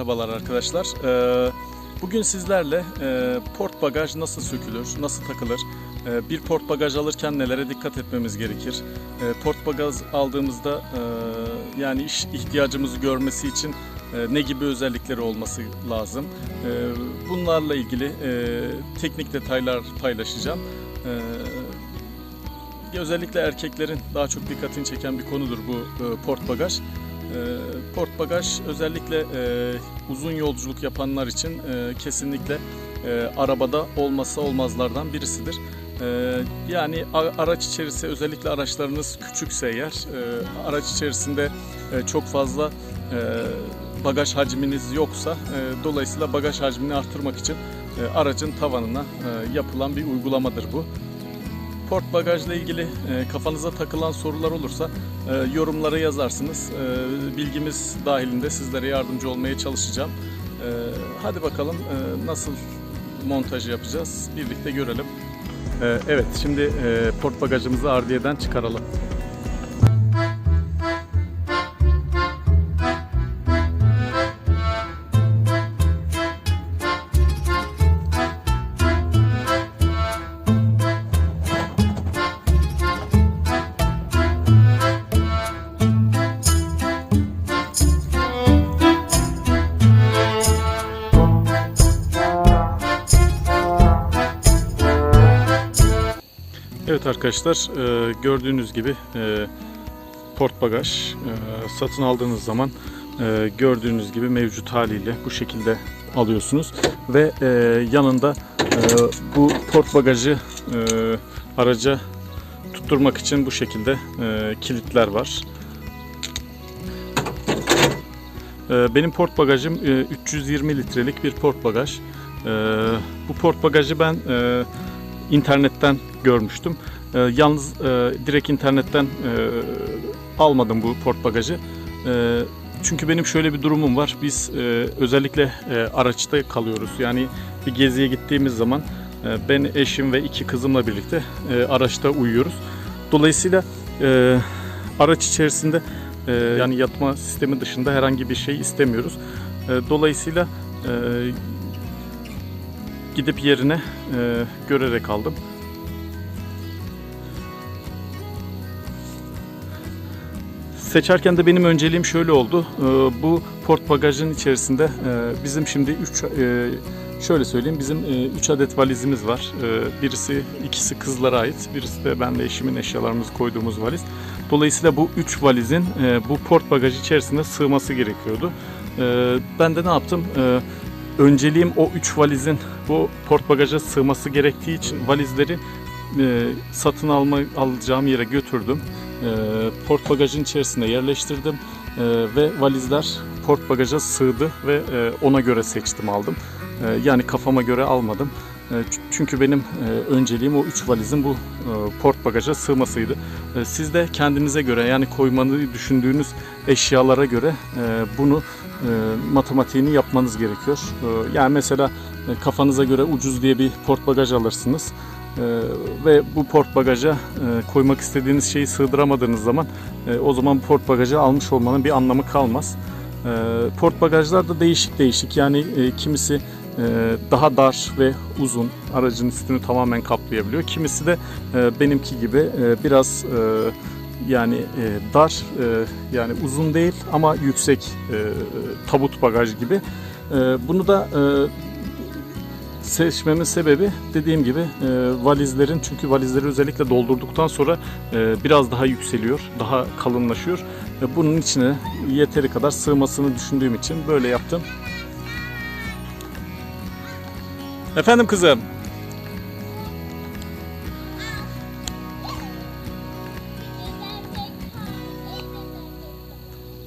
Merhabalar arkadaşlar. Ee, Bugün sizlerle e, port bagaj nasıl sökülür, nasıl takılır, e, bir port bagaj alırken nelere dikkat etmemiz gerekir, e, port bagaj aldığımızda yani iş ihtiyacımızı görmesi için ne gibi özellikleri olması lazım. Bunlarla ilgili teknik detaylar paylaşacağım. Özellikle erkeklerin daha çok dikkatini çeken bir konudur bu port bagaj. E, Port bagaj özellikle e, uzun yolculuk yapanlar için e, kesinlikle e, arabada olmazsa olmazlardan birisidir. Yani araç içerisi özellikle araçlarınız küçükse eğer araç içerisinde çok fazla bagaj hacminiz yoksa dolayısıyla bagaj hacmini artırmak için aracın tavanına yapılan bir uygulamadır bu. Port bagajla ilgili e, kafanıza takılan sorular olursa e, yorumlara yazarsınız. E, bilgimiz dahilinde sizlere yardımcı olmaya çalışacağım. Hadi bakalım nasıl montajı yapacağız birlikte görelim. Evet şimdi port bagajımızı ardiyeden çıkaralım. Evet arkadaşlar e, gördüğünüz gibi e, port bagaj e, satın aldığınız zaman gördüğünüz gibi mevcut haliyle bu şekilde alıyorsunuz ve yanında bu port bagajı araca tutturmak için bu şekilde kilitler var. Benim port bagajım e, 320 litrelik bir port bagaj. Bu port bagajı ben internetten görmüştüm. E, Yalnız e, direkt internetten e, almadım bu port bagajı. E, Çünkü benim şöyle bir durumum var. Biz e, özellikle e, araçta kalıyoruz. Yani bir geziye gittiğimiz zaman e, ben eşim ve iki kızımla birlikte e, araçta uyuyoruz. Dolayısıyla e, araç içerisinde e, yani yatma sistemi dışında herhangi bir şey istemiyoruz. E, Dolayısıyla e, gidip yerine e, görerek aldım. Seçerken de benim önceliğim şöyle oldu. E, bu port bagajın içerisinde e, bizim şimdi 3 şöyle söyleyeyim bizim 3 adet valizimiz var. E, birisi ikisi kızlara ait, birisi de ben ve eşimin eşyalarımızı koyduğumuz valiz. Dolayısıyla bu 3 valizin e, bu port bagaj içerisinde sığması gerekiyordu. E, ben de ne yaptım? E, önceliğim o 3 valizin bu port bagaja sığması gerektiği için valizleri e, satın alma alacağım yere götürdüm. E, port bagajın içerisine yerleştirdim E, ve valizler port bagaja sığdı ve e, ona göre seçtim aldım. E, yani kafama göre almadım. E, çünkü benim e, önceliğim o 3 valizin bu e, port bagaja sığmasıydı. Siz de kendinize göre yani koymanı düşündüğünüz eşyalara göre bunu matematiğini yapmanız gerekiyor. Yani mesela kafanıza göre ucuz diye bir port bagaj alırsınız. Ve bu port bagaja koymak istediğiniz şeyi sığdıramadığınız zaman o zaman port bagajı almış olmanın bir anlamı kalmaz. Port bagajlar da değişik değişik yani kimisi daha dar ve uzun aracın üstünü tamamen kaplayabiliyor. Kimisi de e, benimki gibi e, biraz e, yani e, dar e, yani uzun değil ama yüksek e, tabut bagaj gibi. E, bunu da e, seçmemin sebebi dediğim gibi e, valizlerin çünkü valizleri özellikle doldurduktan sonra e, biraz daha yükseliyor, daha kalınlaşıyor. E, bunun içine yeteri kadar sığmasını düşündüğüm için böyle yaptım. Efendim kızım.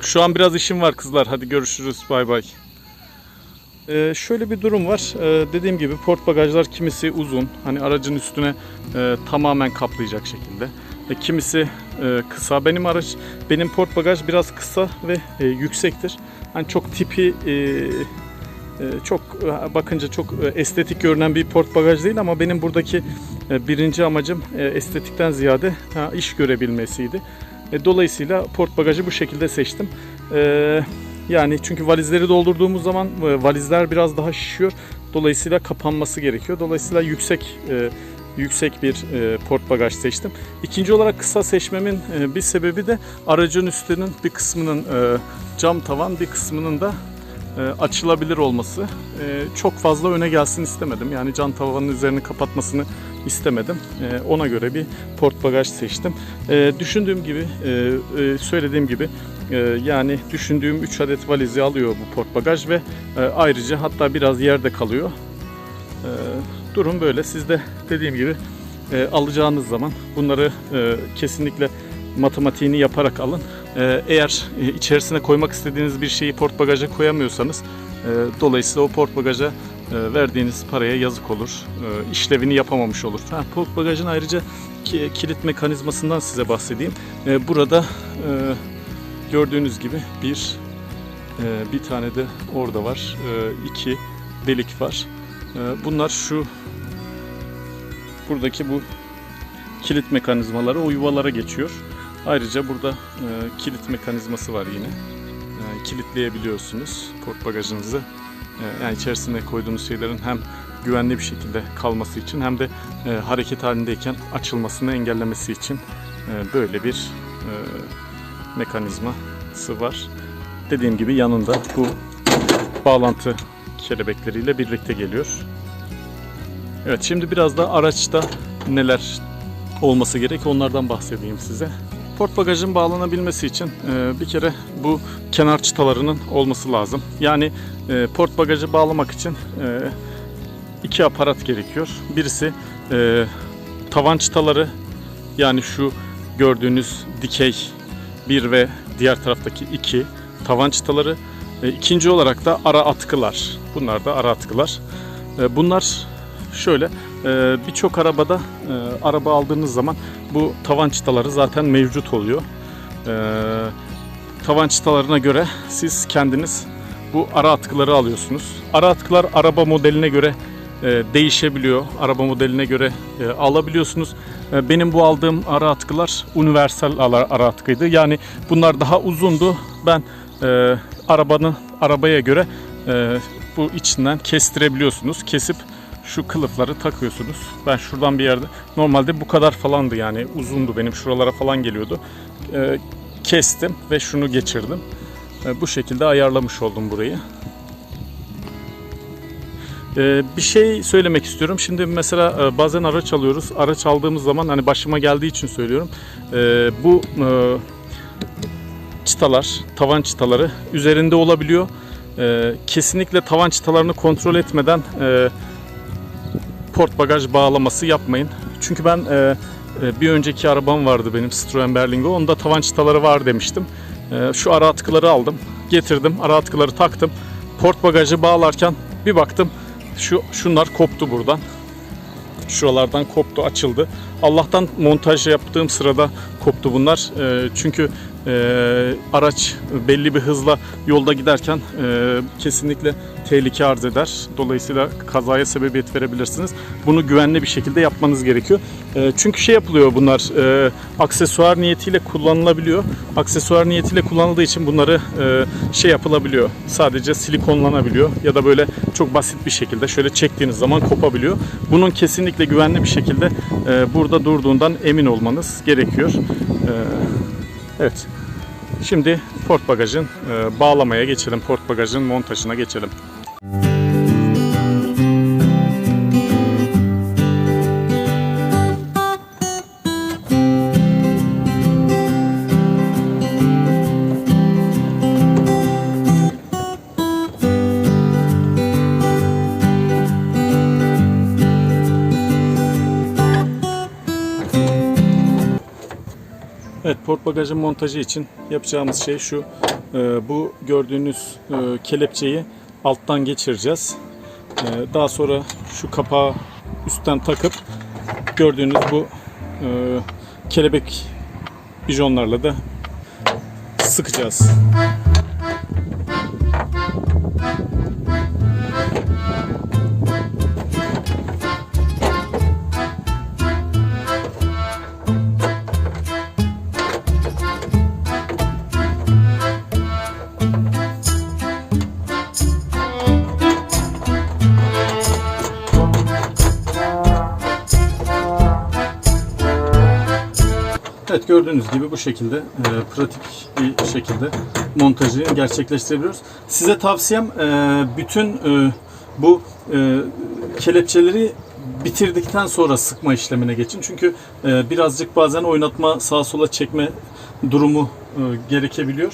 Şu an biraz işim var kızlar. Hadi görüşürüz. Bay bay. Ee, şöyle bir durum var. Ee, dediğim gibi port bagajlar kimisi uzun. Hani aracın üstüne e, tamamen kaplayacak şekilde. E, kimisi e, kısa. Benim araç, benim port bagaj biraz kısa ve e, yüksektir. Hani çok tipi e, çok e, bakınca çok e, estetik görünen bir port bagaj değil ama benim buradaki e, birinci amacım estetikten ziyade iş görebilmesiydi. Dolayısıyla port bagajı bu şekilde seçtim. Yani çünkü valizleri doldurduğumuz zaman valizler biraz daha şişiyor. Dolayısıyla kapanması gerekiyor. Dolayısıyla yüksek yüksek bir port bagaj seçtim. İkinci olarak kısa seçmemin bir sebebi de aracın üstünün bir kısmının cam tavan bir kısmının da açılabilir olması. E, çok fazla öne gelsin istemedim. Yani cam tavanın üzerini kapatmasını istemedim. E, ona göre bir port bagaj seçtim. E, düşündüğüm gibi, e, e, söylediğim gibi e, yani düşündüğüm 3 adet valizi alıyor bu port bagaj ve e, ayrıca hatta biraz yerde kalıyor. E, durum böyle. Siz de dediğim gibi e, alacağınız zaman bunları e, kesinlikle matematiğini yaparak alın. E, eğer e, içerisine koymak istediğiniz bir şeyi port bagaja koyamıyorsanız e, dolayısıyla o port bagaja e, verdiğiniz paraya yazık olur. İşlevini yapamamış olur. Ha, port bagajın ayrıca ki, kilit mekanizmasından size bahsedeyim. Burada gördüğünüz gibi bir bir tane de orada var. İki delik var. Bunlar şu buradaki bu kilit mekanizmaları o yuvalara geçiyor. Ayrıca burada e, kilit mekanizması var yine. E, kilitleyebiliyorsunuz port bagajınızı. E, yani içerisine koyduğunuz şeylerin hem güvenli bir şekilde kalması için hem de e, hareket halindeyken açılmasını engellemesi için e, böyle bir e, mekanizması var. Dediğim gibi yanında bu bağlantı kelebekleriyle birlikte geliyor. Evet şimdi biraz da araçta neler olması gerek onlardan bahsedeyim size. Port bagajın bağlanabilmesi için e, bir kere bu kenar çıtalarının olması lazım. Yani e, port bagajı bağlamak için e, iki aparat gerekiyor. Birisi e, tavan çıtaları yani şu gördüğünüz dikey bir ve diğer taraftaki iki tavan çıtaları. E, ikinci olarak da ara atkılar. Bunlar da ara atkılar. E, bunlar şöyle e, birçok arabada e, araba aldığınız zaman bu tavan çıtaları zaten mevcut oluyor. E, tavan çıtalarına göre siz kendiniz bu ara atkıları alıyorsunuz. Ara atkılar araba modeline göre e, değişebiliyor. Araba modeline göre e, alabiliyorsunuz. E, benim bu aldığım ara atkılar universal ara, atkıydı. Yani bunlar daha uzundu. Ben e, arabanın arabaya göre e, bu içinden kestirebiliyorsunuz. Kesip şu kılıfları takıyorsunuz. Ben şuradan bir yerde normalde bu kadar falandı yani uzundu benim şuralara falan geliyordu. E, kestim ve şunu geçirdim. E, bu şekilde ayarlamış oldum burayı. E, bir şey söylemek istiyorum. Şimdi mesela e, bazen araç alıyoruz. Araç aldığımız zaman hani başıma geldiği için söylüyorum. E, bu e, çıtalar, tavan çıtaları üzerinde olabiliyor. E, kesinlikle tavan çıtalarını kontrol etmeden e, port bagaj bağlaması yapmayın. Çünkü ben e, e, bir önceki arabam vardı benim Citroen Berlingo. Onda tavan çıtaları var demiştim. E, şu ara atkıları aldım. Getirdim. Ara atkıları taktım. Port bagajı bağlarken bir baktım şu şunlar koptu buradan. Şuralardan koptu, açıldı. Allah'tan montaj yaptığım sırada koptu bunlar. E, çünkü e, araç belli bir hızla yolda giderken e, kesinlikle tehlike arz eder. Dolayısıyla kazaya sebebiyet verebilirsiniz. Bunu güvenli bir şekilde yapmanız gerekiyor. E, çünkü şey yapılıyor bunlar e, aksesuar niyetiyle kullanılabiliyor. Aksesuar niyetiyle kullanıldığı için bunları e, şey yapılabiliyor. Sadece silikonlanabiliyor ya da böyle çok basit bir şekilde şöyle çektiğiniz zaman kopabiliyor. Bunun kesinlikle güvenli bir şekilde e, burada durduğundan emin olmanız gerekiyor. Evet. Şimdi port bagajın bağlamaya geçelim. Port bagajın montajına geçelim. Evet port bagajın montajı için yapacağımız şey şu. Ee, bu gördüğünüz e, kelepçeyi alttan geçireceğiz. Ee, daha sonra şu kapağı üstten takıp gördüğünüz bu e, kelebek bijonlarla da sıkacağız. Evet gördüğünüz gibi bu şekilde e, pratik bir şekilde montajı gerçekleştirebiliyoruz. Size tavsiyem e, bütün e, bu e, kelepçeleri bitirdikten sonra sıkma işlemine geçin. Çünkü e, birazcık bazen oynatma sağa sola çekme durumu e, gerekebiliyor.